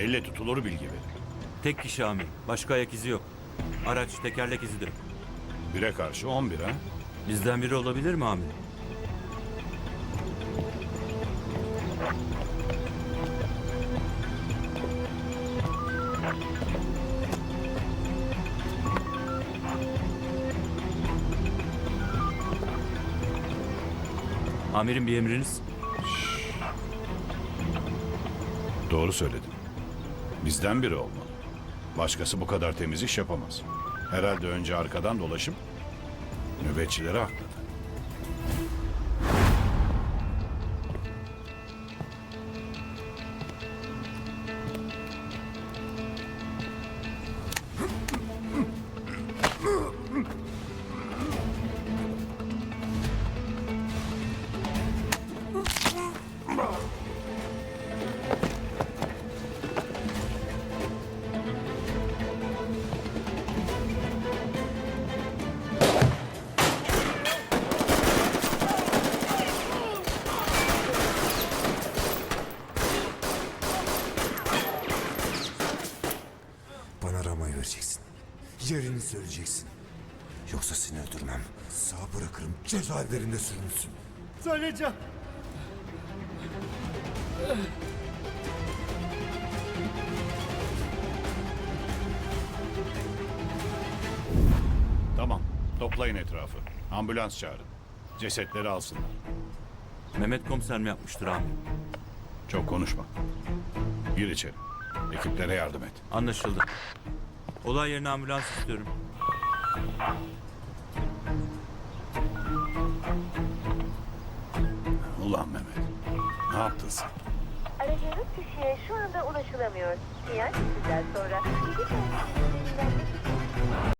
Elle tutulur bilgi verin. Tek kişi amirim. Başka ayak izi yok. Araç tekerlek izi de yok. Bire karşı 11 ha. Bizden biri olabilir mi amirim? Amirim bir emriniz. Doğru söyledin. Bizden biri olmalı. Başkası bu kadar temiz iş yapamaz. Herhalde önce arkadan dolaşıp nöbetçileri akladı. Vereceksin. Yerini söyleyeceksin. Yoksa seni öldürmem. Sağ bırakırım cezaevlerinde sürünsün. Söyleyeceğim. Tamam. Toplayın etrafı. Ambulans çağırın. Cesetleri alsınlar. Mehmet komiser mi yapmıştır amirim? Çok konuşma. Gir içeri. Ekiplere yardım et. Anlaşıldı. Olay yerine ambulans istiyorum. Ulan Mehmet. Ne yaptın sen? Aradığınız kişiye şu anda ulaşılamıyor. Sinyal sesinden sonra 7